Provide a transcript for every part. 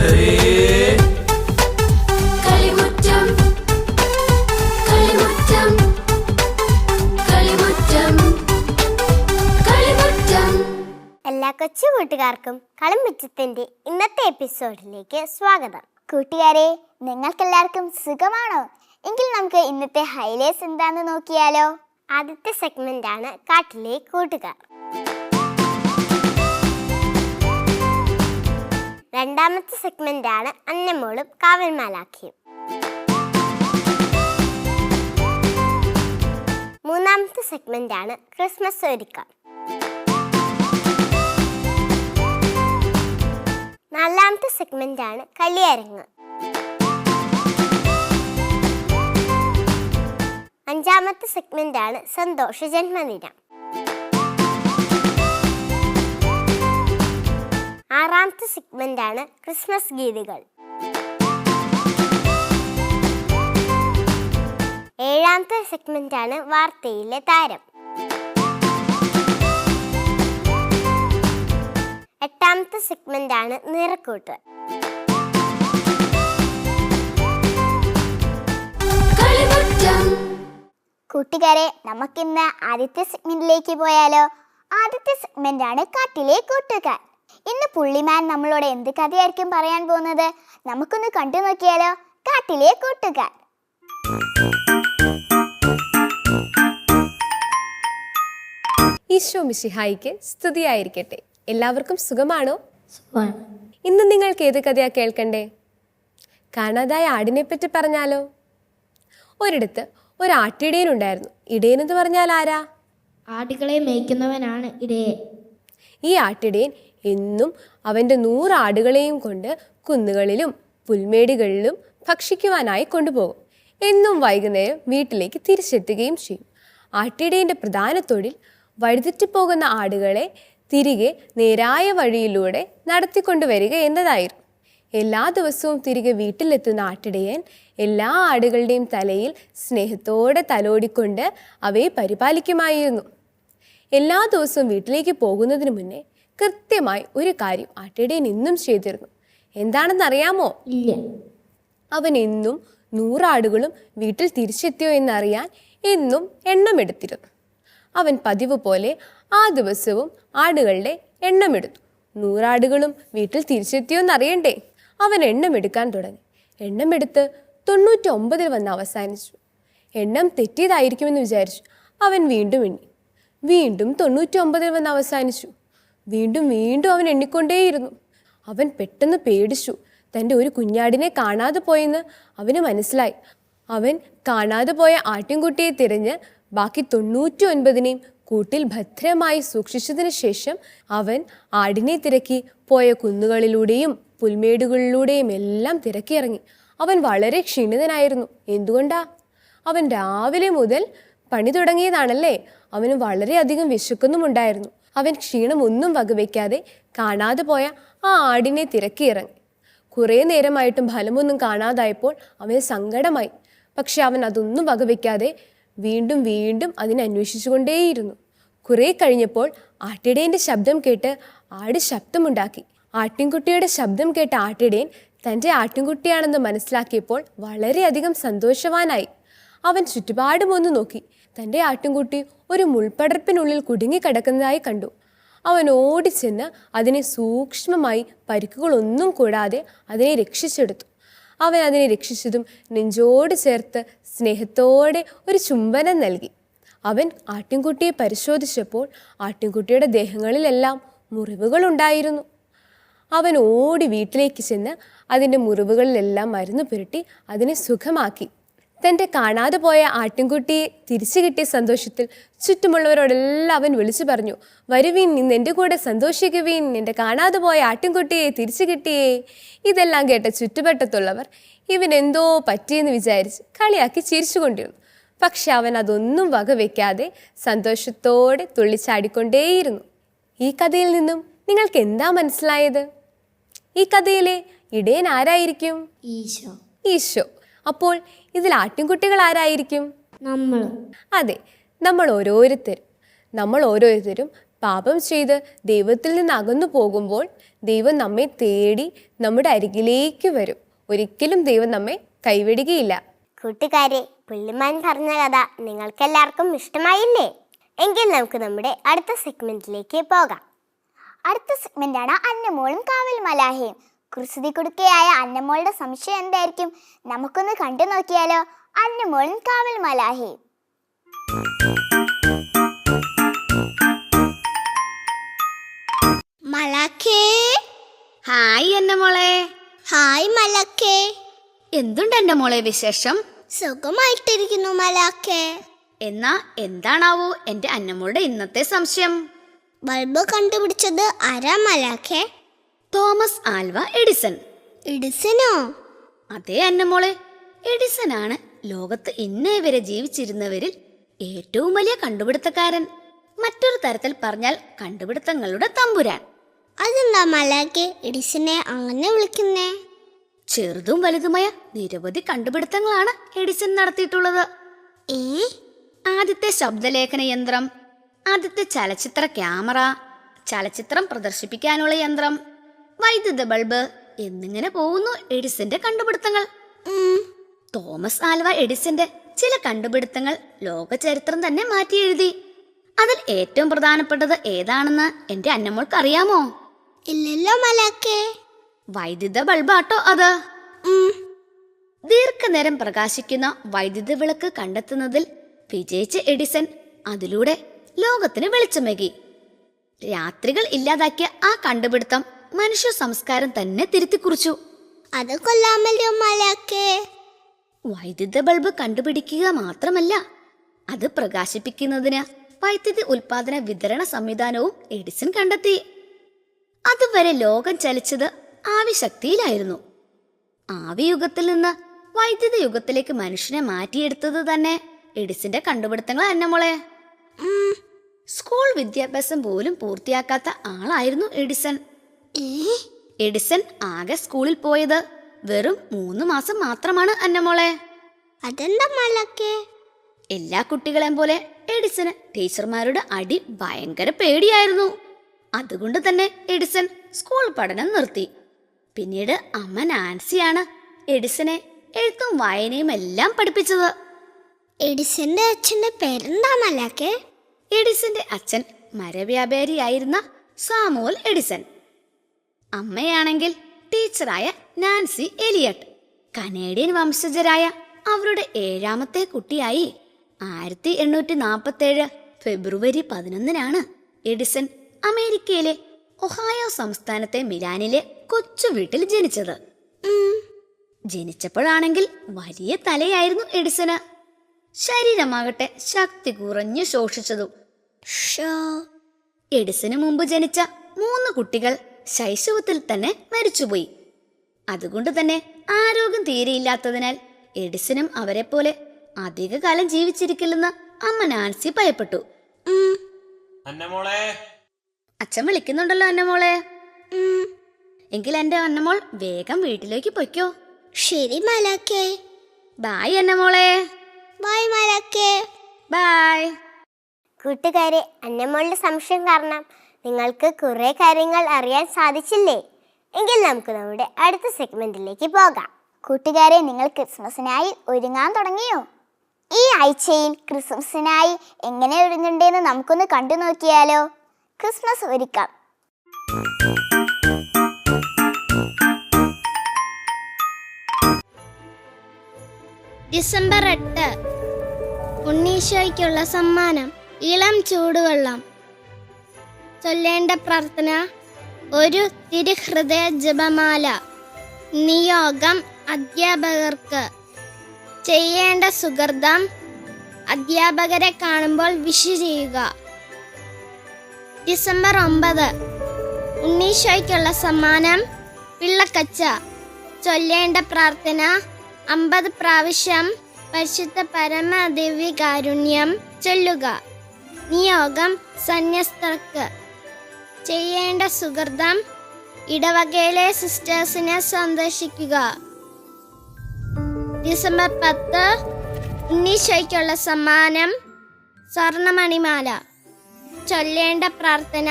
പാഴാക്കല്ലേ പ്രിയ കൂട്ടരേ കളിമുറ്റം കളിമുറ്റം കളിമുറ്റം കളിമുറ്റം. എല്ലാ കൊച്ചു കൂട്ടുകാർക്കും കളംപിച്ചത്തിന്റെ ഇന്നത്തെ എപ്പിസോഡിലേക്ക് സ്വാഗതം. കൂട്ടുകാരെ നിങ്ങൾക്കെല്ലാവർക്കും സുഖമാണോ? എങ്കിൽ നമുക്ക് ഇന്നത്തെ ഹൈലൈറ്റ്സ് എന്താണെന്ന് നോക്കിയാലോ? ആദ്യത്തെ സെഗ്മെന്റ് ആണ് കാട്ടിലെ കൂട്ടുകാർ. രണ്ടാമത്തെ സെഗ്മെന്റ് ആണ് അന്നമോളും കാവൽമാലാഖിയും. മൂന്നാമത്തെ സെഗ്മെന്റ് ആണ് ക്രിസ്മസ് ഒരുക്കം. നാലാമത്തെ സെഗ്മെന്റ് ആണ് കളിയരങ്ങ്. അഞ്ചാമത്തെ സെഗ്മെന്റ് ആണ് സന്തോഷ ജന്മദിനം. ആറാമത്തെ സെഗ്മെന്റ് ആണ് ക്രിസ്മസ് ഗീതികൾ. ഏഴാമത്തെ സെഗ്മെന്റ് ആണ് വാർത്തയിലെ താരം. എട്ടാമത്തെ സെഗ്മെന്റ് ആണ് നിറക്കൂട്ട് കൂട്ടുകാരെ നമുക്കിന്ന് ആദ്യത്തെ സെഗ്മെന്റിലേക്ക് പോയാലോ? ആദ്യത്തെ സെഗ്മെന്റ് ആണ് കാട്ടിലെ കൂട്ടുകാർ. ഇന്ന് പുള്ളിമാൻ നമ്മളോട് എന്ത് കഥയായിരിക്കും പറയാൻ പോകുന്നത്? നമുക്കൊന്ന് കണ്ടു നോക്കിയാലോ? കാട്ടിലെ കൂട്ടുകാർ. ഈശോ മിശിഹായിക്ക് സ്തുതിയായിരിക്കട്ടെ. എല്ലാവർക്കും സുഖമാണോ? ഇന്ന് നിങ്ങൾക്ക് ഏത് കഥയാ കേൾക്കണ്ടേ? കാണാതായ ആടിനെ പറ്റി പറഞ്ഞാലോ? ഒരിടത്ത് ഒരു ആട്ടിടയൻ ഉണ്ടായിരുന്നു. ഇടയൻ എന്ന് പറഞ്ഞാൽ ആരാ? ആടുകളെ മേയ്ക്കുന്നവനാണ് ഇടയൻ. ഈ ആട്ടിടയൻ എന്നും അവന്റെ നൂറ് ആടുകളെയും കൊണ്ട് കുന്നുകളിലും പുൽമേടുകളിലും ഭക്ഷിക്കുവാനായി കൊണ്ടുപോകും. എന്നും വൈകുന്നേരം വീട്ടിലേക്ക് തിരിച്ചെത്തുകയും ചെയ്യും. ആട്ടിടേന്റെ പ്രധാന തൊഴിൽ വഴിതെറ്റിപ്പോകുന്ന ആടുകളെ തിരികെ നേരായ വഴിയിലൂടെ നടത്തിക്കൊണ്ടുവരിക എന്നതായിരുന്നു. എല്ലാ ദിവസവും തിരികെ വീട്ടിലെത്തുന്ന ആട്ടിടയൻ എല്ലാ ആടുകളുടെയും തലയിൽ സ്നേഹത്തോടെ തലോടിക്കൊണ്ട് അവയെ പരിപാലിക്കുമായിരുന്നു. എല്ലാ ദിവസവും വീട്ടിലേക്ക് പോകുന്നതിന് മുന്നേ കൃത്യമായി ഒരു കാര്യം ആട്ടിടയൻ ഇന്നും ചെയ്തിരുന്നു. എന്താണെന്നറിയാമോ? ഇല്ല. അവൻ എന്നും നൂറാടുകളും വീട്ടിൽ തിരിച്ചെത്തിയോ എന്നറിയാൻ എന്നും എണ്ണമെടുത്തിരുന്നു. അവൻ പതിവ് പോലെ ആ ദിവസവും ആടുകളുടെ എണ്ണമെടുത്തു. നൂറാടുകളും വീട്ടിൽ തിരിച്ചെത്തിയോ എന്നറിയണ്ടേ? അവൻ എണ്ണമെടുക്കാൻ തുടങ്ങി. എണ്ണമെടുത്ത് തൊണ്ണൂറ്റി ഒമ്പതിൽ വന്ന് അവസാനിച്ചു. എണ്ണം തെറ്റിയതായിരിക്കുമെന്ന് വിചാരിച്ചു. അവൻ വീണ്ടും എണ്ണി. വീണ്ടും തൊണ്ണൂറ്റി ഒമ്പതിൽ വന്ന് അവസാനിച്ചു. വീണ്ടും വീണ്ടും അവൻ എണ്ണിക്കൊണ്ടേയിരുന്നു. അവൻ പെട്ടെന്ന് പേടിച്ചു. തന്റെ ഒരു കുഞ്ഞാടിനെ കാണാതെ പോയെന്ന് അവന് മനസ്സിലായി. അവൻ കാണാതെ പോയ ആട്ടിൻകുട്ടിയെ തിരഞ്ഞ് ബാക്കി തൊണ്ണൂറ്റി ഒൻപതിനെയും കൂട്ടിൽ ഭദ്രമായി സൂക്ഷിച്ചതിന് ശേഷം അവൻ ആടിനെ തിരക്കി പോയ കുന്നുകളിലൂടെയും പുൽമേടുകളിലൂടെയും എല്ലാം തിരക്കിയിറങ്ങി അവൻ വളരെ ക്ഷീണിതനായിരുന്നു. എന്തുകൊണ്ടാ? അവൻ രാവിലെ മുതൽ പണി തുടങ്ങിയതാണല്ലേ? അവന് വളരെയധികം വിശക്കുന്നുമുണ്ടായിരുന്നു. അവൻ ക്ഷീണമൊന്നും വകവയ്ക്കാതെ കാണാതെ പോയ ആ ആടിനെ തിരക്കിയിറങ്ങി കുറേ നേരമായിട്ടും ഫലമൊന്നും കാണാതായപ്പോൾ അവന് സങ്കടമായി. പക്ഷെ അവൻ അതൊന്നും വകവയ്ക്കാതെ വീണ്ടും വീണ്ടും അതിനെ അന്വേഷിച്ചുകൊണ്ടേയിരുന്നു. കുറേ കഴിഞ്ഞപ്പോൾ ആട്ടിടേന്റെ ശബ്ദം കേട്ട് ആട് ശബ്ദമുണ്ടാക്കി. ആട്ടിൻകുട്ടിയുടെ ശബ്ദം കേട്ട ആട്ടിടേൻ തന്റെ ആട്ടിൻകുട്ടിയാണെന്ന് മനസ്സിലാക്കിയപ്പോൾ വളരെയധികം സന്തോഷവാനായി. അവൻ ചുറ്റുപാടും ഒന്ന് നോക്കി. തന്റെ ആട്ടിൻകുട്ടി ഒരു മുൾപ്പടർപ്പിനുള്ളിൽ കുടുങ്ങിക്കിടക്കുന്നതായി കണ്ടു. അവൻ ഓടിച്ചെന്ന് അതിനെ സൂക്ഷ്മമായി പരിക്കുകളൊന്നും കൂടാതെ അതിനെ രക്ഷിച്ചെടുത്തു. അവൻ അതിനെ രക്ഷിച്ചതും നെഞ്ചോട് ചേർത്ത് സ്നേഹത്തോടെ ഒരു ചുംബനം നൽകി. അവൻ ആട്ടിൻകുട്ടിയെ പരിശോധിച്ചപ്പോൾ ആട്ടിൻകുട്ടിയുടെ ദേഹങ്ങളിലെല്ലാം മുറിവുകളുണ്ടായിരുന്നു. അവൻ ഓടി വീട്ടിലേക്ക് ചെന്ന് അതിന്റെ മുറിവുകളിലെല്ലാം മരുന്ന് പുരട്ടി അതിനെ സുഖമാക്കി. തന്റെ കാണാതെ പോയ ആട്ടിൻകുട്ടി തിരിച്ചു കിട്ടിയ സന്തോഷത്തിൽ ചുറ്റുമുള്ളവരോടെല്ലാം അവൻ വിളിച്ചു പറഞ്ഞു വരുവീൻ ഇന്ന് എന്റെ കൂടെ സന്തോഷിക്കുവീൻ എന്റെ കാണാതെ പോയ ആട്ടിൻകുട്ടിയെ തിരിച്ചു കിട്ടിയേ. ഇതെല്ലാം കേട്ട ചുറ്റുവട്ടത്തുള്ളവർ ഇവൻ എന്തോ പറ്റിയെന്ന് വിചാരിച്ച് കളിയാക്കി ചിരിച്ചുകൊണ്ടിരുന്നു. പക്ഷെ അവൻ അതൊന്നും വകവെക്കാതെ സന്തോഷത്തോടെ തുള്ളിച്ചാടിക്കൊണ്ടേയിരുന്നു. ഈ കഥയിൽ നിന്നും നിങ്ങൾക്ക് എന്താ മനസ്സിലായത്? ഈ കഥയിലെ ഇടയൻ ആരായിരിക്കും? ഈശോ. ഈശോ. അപ്പോൾ ഇതിൽ ആട്ടിൻകുട്ടികൾ ആരായിരിക്കും? നമ്മൾ. അതെ നമ്മൾ ഓരോരുത്തരും നമ്മൾ ഓരോരുത്തരും പാപം ചെയ്ത് ദൈവത്തിൽ നിന്ന് അകന്നു പോകുമ്പോൾ ദൈവം നമ്മെ തേടി നമ്മുടെ അരികിലേക്ക് വരും. ഒരിക്കലും ദൈവം നമ്മെ കൈവിടുകയില്ല. കൂട്ടുകാരെ പുള്ളിമാൻ പറഞ്ഞ കഥ നിങ്ങൾക്കെല്ലാവർക്കും ഇഷ്ടമായില്ലേ? എങ്കിൽ നമുക്ക് നമ്മുടെ അടുത്ത സെഗ്മെന്റിലേക്ക് പോകാം. അടുത്ത സെഗ്മെന്റാണ് അന്നമോളും കാവൽ മലാഹയും കുറുസുതി കുടുക്കയായ അന്നമോളുടെ സംശയം എന്തായിരിക്കും? നമുക്കൊന്ന് കണ്ടു നോക്കിയാലോ. അന്നമോളും കാവൽ മലാഹി. മലാഖേ. ഹായ് മോളെ ഹായ് മലക്കേ എന്തുണ്ട് എന്റെ മോളെ വിശേഷം? സുഖമായിട്ടിരിക്കുന്നു മലാക്കേ എന്നാ എന്താണാവോ എന്റെ അന്നമ്മോളുടെ ഇന്നത്തെ സംശയം? ബൾബ് കണ്ടുപിടിച്ചത് ആരാ മലാഖേ? Thomas Alva Edison. എഡിസനോ അതേ അന്നമോളെ എഡിസൺ ആണ് ലോകത്ത് ഇന്നേ വരെ ജീവിച്ചിരുന്നവരിൽ ഏറ്റവും വലിയ കണ്ടുപിടുത്തക്കാരൻ. മറ്റൊരു തരത്തിൽ പറഞ്ഞാൽ കണ്ടുപിടുത്തങ്ങളുടെ തമ്പുരാൻ. അതെന്താ മലാഖേ എഡിസനെ അങ്ങനെ വിളിക്കുന്നേ? ചെറുതും വലുതുമായ നിരവധി കണ്ടുപിടുത്തങ്ങളാണ് എഡിസൺ നടത്തിയിട്ടുള്ളത്. ഏ? ആദ്യത്തെ ശബ്ദലേഖന യന്ത്രം ആദ്യത്തെ ചലച്ചിത്ര ക്യാമറ ചലച്ചിത്രം പ്രദർശിപ്പിക്കാനുള്ള യന്ത്രം വൈദ്യുത ബൾബ്. എന്നിങ്ങനെ പോകുന്നു എഡിസന്റെ കണ്ടുപിടുത്തങ്ങൾ. തോമസ് ആൽവ എഡിസന്റെ ചില കണ്ടുപിടുത്തങ്ങൾ ലോക ചരിത്രം തന്നെ മാറ്റി എഴുതി. അതിൽ ഏറ്റവും പ്രധാനപ്പെട്ടത് ഏതാണെന്ന് എന്റെ അന്നമ്മോൾക്ക് അറിയാമോ? ഇല്ലല്ലോ മലക്കേ വൈദ്യുത ബൾബാട്ടോ അത്? ദീർഘനേരം പ്രകാശിക്കുന്ന വൈദ്യുത വിളക്ക് കണ്ടെത്തുന്നതിൽ വിജയിച്ച എഡിസൺ അതിലൂടെ ലോകത്തിന് വെളിച്ചമേകി. രാത്രികൾ ഇല്ലാതാക്കിയ ആ കണ്ടുപിടുത്തം മനുഷ്യ സംസ്കാരം തന്നെ തിരുത്തിക്കുറിച്ചു. അത് കൊല്ലാമല്ലോ മലാഖേ. വൈദ്യുത ബൾബ് കണ്ടുപിടിക്കുക മാത്രമല്ല അത് പ്രകാശിപ്പിക്കുന്നതിന് വൈദ്യുതി ഉൽപാദന വിതരണ സംവിധാനവും എഡിസൺ കണ്ടെത്തി. അതുവരെ ലോകം ചലിച്ചത് ആവിശക്തിയിലായിരുന്നു. ആവിയുഗത്തിൽ നിന്ന് വൈദ്യുത യുഗത്തിലേക്ക് മനുഷ്യനെ മാറ്റിയെടുത്തത് തന്നെ എഡിസിന്റെ കണ്ടുപിടുത്തങ്ങൾ അന്നമോളെ മോളെ. സ്കൂൾ വിദ്യാഭ്യാസം പോലും പൂർത്തിയാക്കാത്ത ആളായിരുന്നു എഡിസൺ. എഡിസൺ ആകെ സ്കൂളിൽ പോയത് വെറും മൂന്ന് മാസം മാത്രമാണ് അന്നമോളെ. അതെന്താ എല്ലാ കുട്ടികളെയും പോലെ എഡിസന് ടീച്ചർമാരുടെ അടി ഭയങ്കര പേടിയായിരുന്നു. അതുകൊണ്ട് തന്നെ എഡിസൺ സ്കൂൾ പഠനം നിർത്തി. പിന്നീട് അമ്മ നാൻസിയാണ് എഡിസനെ എഴുത്തും വായനയും എല്ലാം പഠിപ്പിച്ചത്. എഡിസന്റെ അച്ഛന്റെ പേരെന്താ എഡിസന്റെ അച്ഛൻ മരവ്യാപാരിയായിരുന്ന സാമുവൽ എഡിസൺ. അമ്മയാണെങ്കിൽ ടീച്ചറായ നാൻസി എലിയട്ട് കനേഡിയൻ വംശജരായ അവരുടെ ഏഴാമത്തെ കുട്ടിയായി ആയിരത്തി എണ്ണൂറ്റി നാൽപ്പത്തേഴ് ഫെബ്രുവരി പതിനൊന്നിനാണ് എഡിസൺ അമേരിക്കയിലെ ഒഹായോ സംസ്ഥാനത്തെ മിലാനിലെ കൊച്ചു വീട്ടിൽ ജനിച്ചത്. ജനിച്ചപ്പോഴാണെങ്കിൽ വലിയ തലയായിരുന്നു എഡിസന് ശരീരമാകട്ടെ ശക്തി കുറഞ്ഞു ശോഷിച്ചതും. എഡിസന് മുമ്പ് ജനിച്ച മൂന്ന് കുട്ടികൾ ശൈശവത്തിൽ തന്നെ മരിച്ചുപോയി. അതുകൊണ്ട് തന്നെ ആരോഗ്യം തീരെയില്ലാത്തതിനാൽ എഡിസനും അവരെ പോലെ അധികകാലം ജീവിച്ചിരിക്കില്ലെന്ന് അമ്മ നാൻസി ഭയപ്പെട്ടു. അച്ഛൻ വിളിക്കുന്നുണ്ടല്ലോ അന്നമോളെ എങ്കിൽ എന്റെ അന്നമോൾ വേഗം വീട്ടിലേക്ക് പൊയ്ക്കോ. ശരി ബായ് അന്നമോളെ ബൈ മലാഖേ ബായ്. കൂട്ടുകാരെ അന്നമോളുടെ സംശയം കാരണം നിങ്ങൾക്ക് കുറേ കാര്യങ്ങൾ അറിയാൻ സാധിച്ചില്ലേ? എങ്കിൽ നമുക്ക് നമ്മുടെ അടുത്ത സെഗ്മെന്റിലേക്ക് പോകാം. കൂട്ടുകാരെ നിങ്ങൾ ക്രിസ്മസിനായി ഒരുങ്ങാൻ തുടങ്ങിയോ? ഈ ആഴ്ചയിൽ ക്രിസ്മസിനായി എങ്ങനെ ഒരുങ്ങണ്ടേന്ന് നമുക്കൊന്ന് കണ്ടു നോക്കിയാലോ. ക്രിസ്മസ് ഒരുക്കാം. ഡിസംബർ എട്ട്. ഉണ്ണീശോയ്ക്കുള്ള സമ്മാനം. ഇളം ചൂടുവെള്ളം. ചൊല്ലേണ്ട പ്രാർത്ഥന. ഒരു തിരുഹൃദയ ജപമാല. നിയോഗം അധ്യാപകർക്ക്. ചെയ്യേണ്ട സുഹൃതം അധ്യാപകരെ കാണുമ്പോൾ വിഷ് ചെയ്യുക. ഡിസംബർ ഒമ്പത്. ഉണ്ണീശോയ്ക്കുള്ള സമ്മാനം. പിള്ളക്കച്ച. ചൊല്ലേണ്ട പ്രാർത്ഥന. അമ്പത് പ്രാവശ്യം പരിശുദ്ധ പരമദേവി ദിവ്യകാരുണ്യം ചൊല്ലുക. നിയോഗം സന്യസ്തർക്ക്. ചെയ്യേണ്ട സുഹൃതം ഇടവകയിലെ സിസ്റ്റേഴ്സിനെ സന്ദർശിക്കുക ഡിസംബർ പത്ത് ഉണ്ണീശോയ്ക്കുള്ള സമ്മാനം സ്വർണമണിമാല. ചൊല്ലേണ്ട പ്രാർത്ഥന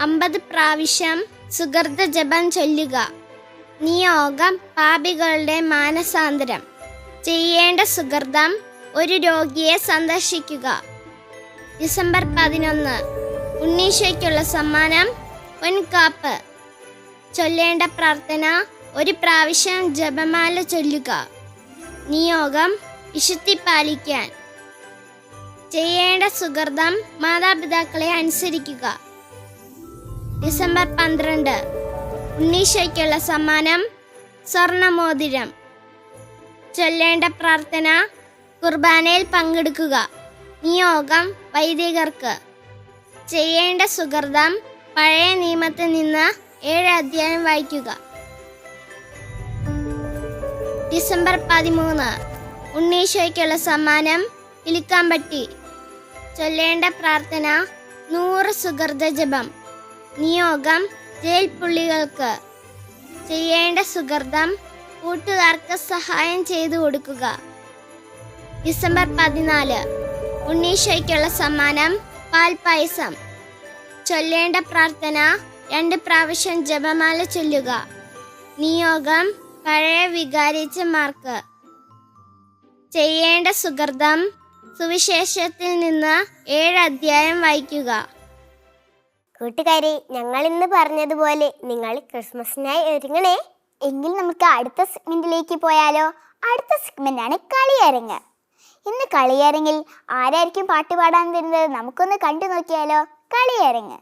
അമ്പത് പ്രാവശ്യം സുഹൃത ജപം ചൊല്ലുക. നിയോഗം പാപികളുടെ മാനസാന്തരം. ചെയ്യേണ്ട സുഹൃതം ഒരു രോഗിയെ സന്ദർശിക്കുക ഡിസംബർ പതിനൊന്ന് ഉണ്ണീശോയ്ക്കുള്ള സമ്മാനം പൊൻകാപ്പ്. ചൊല്ലേണ്ട പ്രാർത്ഥന ഒരു പ്രാവശ്യം ജപമാല ചൊല്ലുക. നിയോഗം വിശുദ്ധി പാലിക്കാൻ. ചെയ്യേണ്ട സുഹൃതം മാതാപിതാക്കളെ അനുസരിക്കുക. ഡിസംബർ പന്ത്രണ്ട്. ഉണ്ണീശോയ്ക്കുള്ള സമ്മാനം സ്വർണമോതിരം. ചൊല്ലേണ്ട പ്രാർത്ഥന കുർബാനയിൽ പങ്കെടുക്കുക. നിയോഗം വൈദികർക്ക്. ചെയ്യേണ്ട സുഹൃതം പഴയ നിയമത്തിൽ നിന്ന് ഏഴ് അധ്യായം വായിക്കുക. ഡിസംബർ പതിമൂന്ന്. ഉണ്ണീശോയ്ക്കുള്ള സമ്മാനം ഇലിക്കാമ്പട്ടി ചൊല്ലേണ്ട പ്രാർത്ഥന നൂറ് സുഹൃത ജപം. നിയോഗം ജയിൽ പുള്ളികൾക്ക്. ചെയ്യേണ്ട സുഹൃതം കൂട്ടുകാർക്ക് സഹായം ചെയ്തു കൊടുക്കുക. ഡിസംബർ പതിനാല്. ഉണ്ണീശോയ്ക്കുള്ള സമ്മാനം പാൽപ്പായസം ചൊല്ലേണ്ട പ്രാർത്ഥന രണ്ട് പ്രാവശ്യം ജപമാല ചൊല്ലുക. നിയോഗം പഴയ വികാരിച്ചമാർക്ക് ചെയ്യേണ്ട സുഹൃതം സുവിശേഷത്തിൽ നിന്ന് ഏഴ് അധ്യായം വായിക്കുക. കൂട്ടുകാരെ ഞങ്ങൾ ഇന്ന് പറഞ്ഞതുപോലെ നിങ്ങൾ ക്രിസ്മസിനായി ഒരുങ്ങണേ. എങ്കിൽ നമുക്ക് അടുത്ത സെഗ്മെന്റിലേക്ക് പോയാലോ? അടുത്ത സെഗ്മെന്റ് ആണ് കളിയരങ്ങ്. ഇന്ന് കളിയരങ്ങിൽ ആരായിരിക്കും പാട്ട് പാടാൻ വരുന്നത് നമുക്കൊന്ന് കണ്ടു നോക്കിയാലോ. കളിയരങ്ങ്.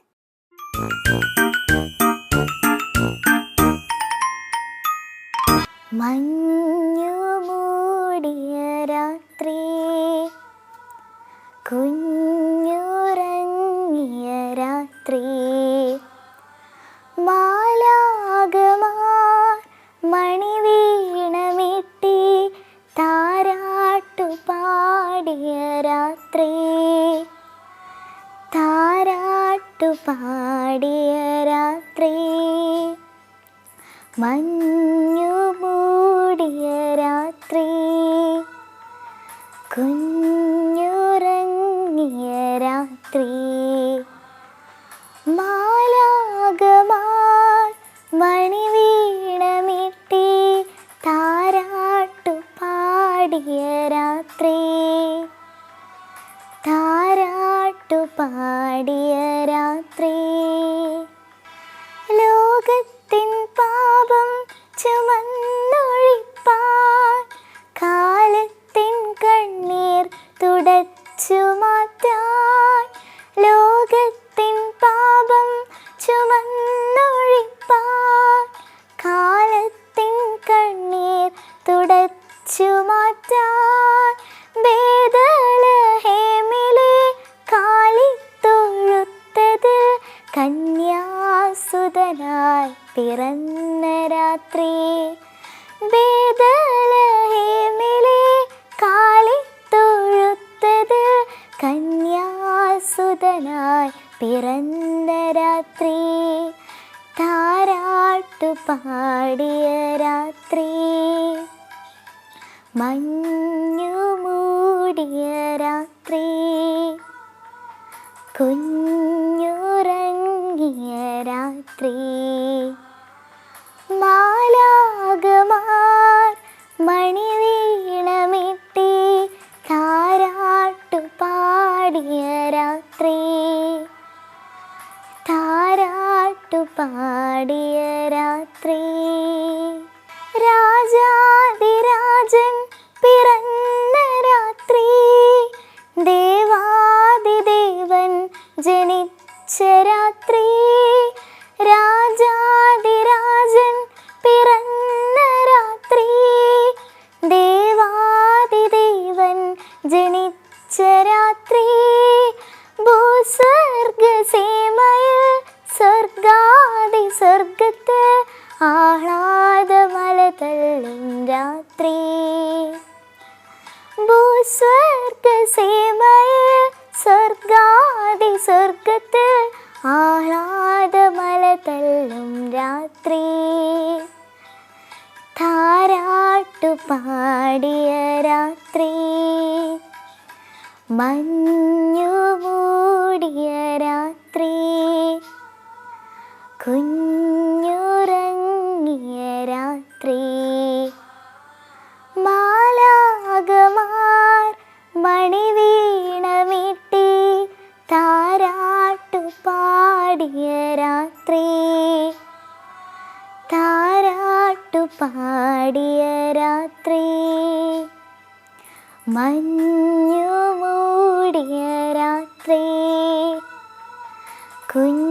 മഞ്ഞു മൂടിയ രാത്രി കുഞ്ഞുറങ്ങിയ രാത്രി താരാട്ടു പാടിയ രാത്രി മഞ്ഞു മൂടിയ രാത്രി കുഞ്ഞുറങ്ങിയ രാത്രി. പാടിയ രാത്രി. ലോകത്തിൻ പാപം ചുമന്നൊഴിപ്പാൻ കാലത്തിൻ കണ്ണീർ തുടച്ചുമാ മാലാകമാർ മണിവീണമിട്ടി താരാട്ടു പാടിയ രാത്രി. താരാട്ടു പാടിയ രാത്രി. ആഹ്ലാദമല തള്ളും രാത്രി. ഭൂസ്വർഗ ഭൂസ്വർഗസീമയിൽ സ്വർഗാദി സ്വർഗത്ത് ആഹ്ലാദമല തള്ളും രാത്രി. താരാട്ടു പാടിയ രാത്രി. മഞ്ഞു മൂടിയ രാത്രി. കുഞ്ഞുറങ്ങിയ പാടിയ രാത്രി താരാട്ടു പാടിയ രാത്രി മഞ്ഞു മൂടിയ രാത്രി കുഞ്ഞുറങ്ങിയ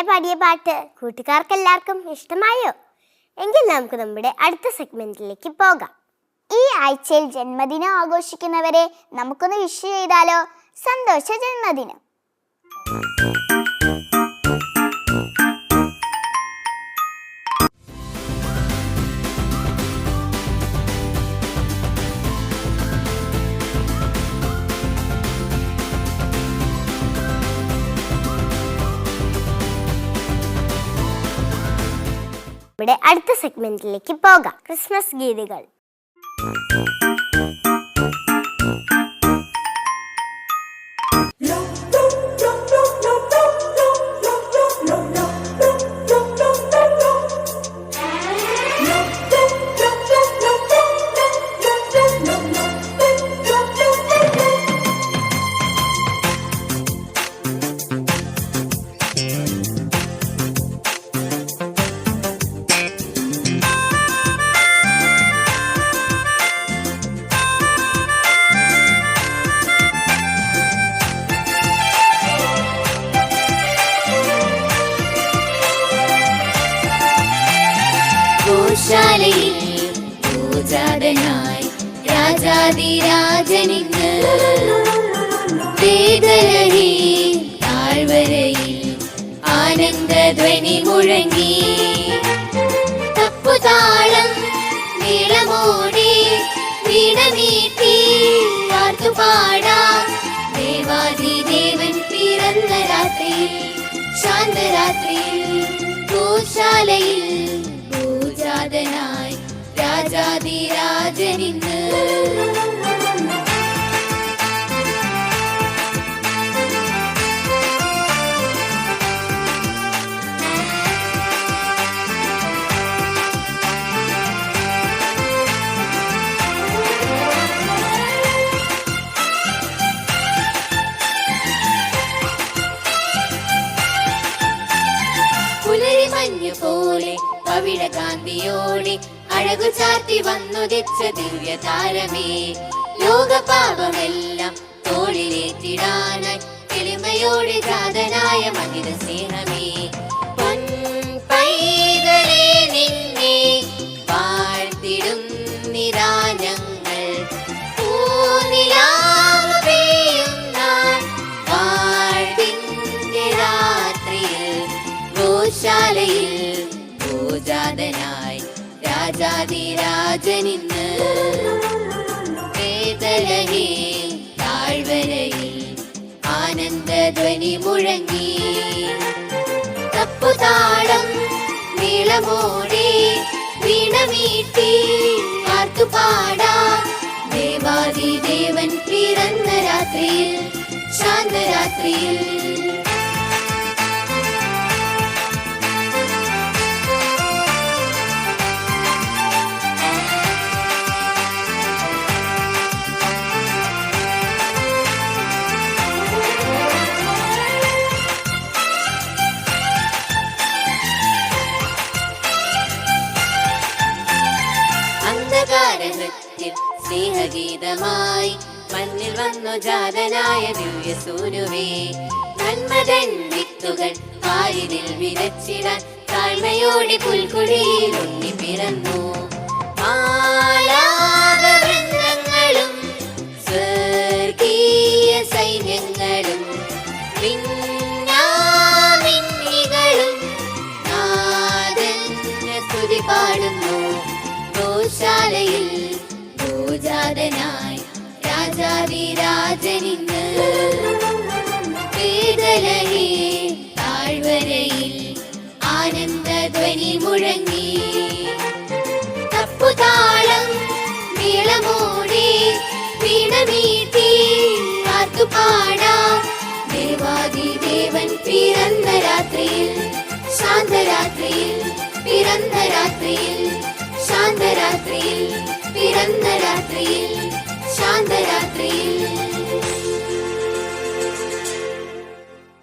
ഹന്ന പാടിയ പാട്ട് കൂട്ടുകാർക്ക് എല്ലാവർക്കും ഇഷ്ടമായോ? എങ്കിൽ നമുക്ക് നമ്മുടെ അടുത്ത സെഗ്മെന്റിലേക്ക് പോകാം. ഈ ആഴ്ചയിൽ ജന്മദിനം ആഘോഷിക്കുന്നവരെ നമുക്കൊന്ന് വിഷ് ചെയ്താലോ? സന്തോഷ ജന്മദിനം. നമ്മുടെ അടുത്ത സെഗ്മെന്റിലേക്ക് പോകാം. ക്രിസ്മസ് ഗീതികൾ. രാജാതിരാജനിക്ക് വേദലഹി താഴ്വരയിൽ ആനന്ദധ്വനി മുഴങ്ങി. തപ്പുതാളം നീളമോടെ വീണ നീട്ടി പാടാം ദേവാദിദേവൻ പിറന്ന രാത്രിയിൽ ശാന്തരാത്രിയിൽ ഗോശാലയിൽ പൂജാതനായി രാജാതിരാജനിന്ന് വന്നുദിച്ച ദിവ്യ താരമേ ലോകപാപമെല്ലാം തോളിലേറ്റിടാനായി എളിമയോടെ ജാതനായ മനിത സ്നേഹമേ. രാത്രിയിൽ പൂജാതനായി രാജാതിരാജനിന്ന് വേദലഹേ താഴ്വരയിൽ ആനന്ദധ്വനി മുഴങ്ങി. തപ്പുതാളം നീളമോടെ വീണമീട്ടി ദേവാദി ദേവൻ പിറന്ന രാത്രിയിൽ ശാന്തരാത്രിയിൽ അന്ധകാര നൃത്യം സ്നേഹഗീതമായി മണ്ണിൽ വന്നു ജാതനായ ദിവ്യ സൂനുവേ നന്മതൻ വിത്തുകൾ പാരിതിൽ വിതച്ചിടാൻ താഴ്മയോടെ പുൽക്കുഴിയിൽ ഉണ്ണി പിറന്നു. പാടുന്നു. ശില്പശാലയിൽ ഭോജാതനായി രാജാവിരാജനിന്ന് താഴ്വരയിൽ ആനന്ദധ്വനി മുഴങ്ങി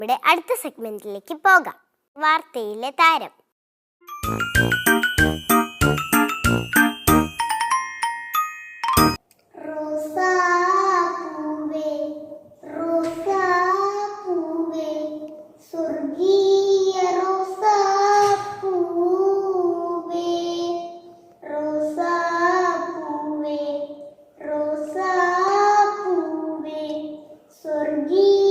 നമ്മുടെ അടുത്ത സെഗ്മെന്റിലേക്ക് പോകാം വാർത്തയിലെ താരം Sorgi.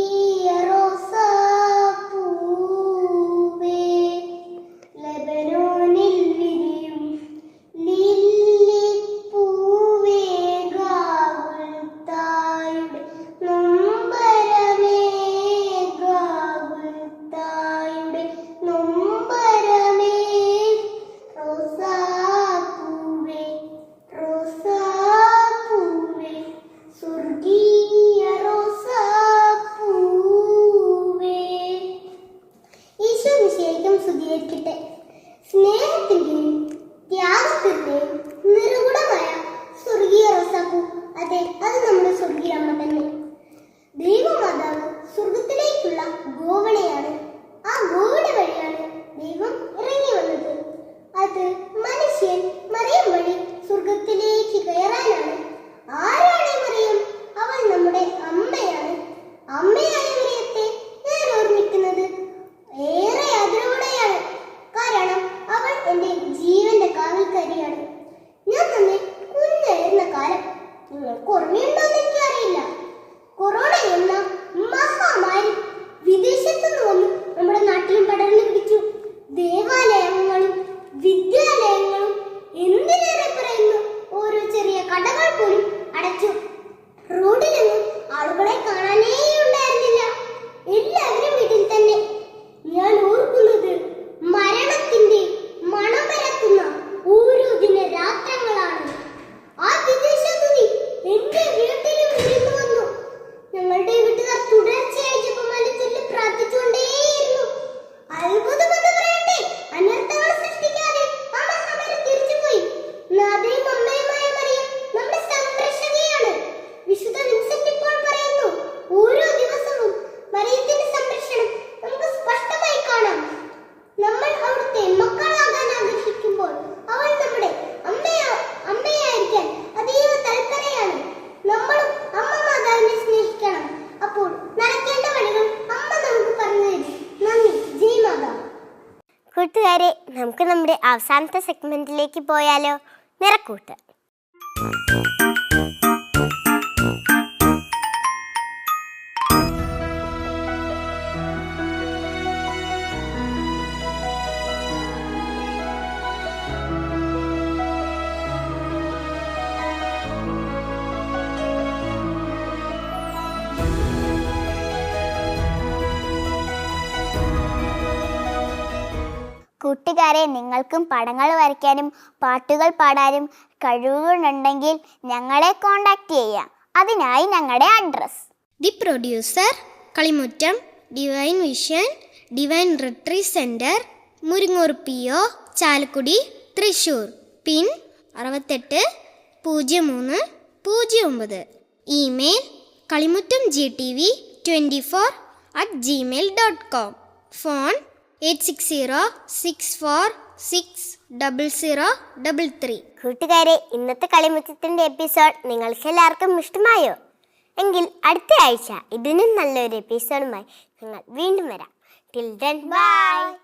രണ്ടാമത്തെ സെഗ്മെന്റിലേക്ക് പോയാലോ? നിറക്കൂട്ട്. കൂട്ടുകാരെ നിങ്ങൾക്കും പടങ്ങൾ വരയ്ക്കാനും പാട്ടുകൾ പാടാനും കഴിവുകളുണ്ടെങ്കിൽ ഞങ്ങളെ കോണ്ടാക്ട് ചെയ്യാം അതിനായി ഞങ്ങളുടെ address the producer Kalimuttam divine vision divine retreat centre Muringoor P O Chalakudy Thrissur pin അറുപത്തെട്ട് പൂജ്യം മൂന്ന് പൂജ്യം ഒമ്പത്. Email Kalimuttam G T V twenty four at Gmail dot com phone eight six zero six four six double zero double three. കൂട്ടുകാരെ ഇന്നത്തെ കളിമുറ്റത്തിന്റെ episode നിങ്ങൾക്ക് എല്ലാവർക്കും ഇഷ്ടമായോ? എങ്കിൽ അടുത്ത ആഴ്ച ഇതിനും നല്ലൊരു എപ്പിസോഡുമായി ഞങ്ങൾ വീണ്ടും വരാം. Till then bye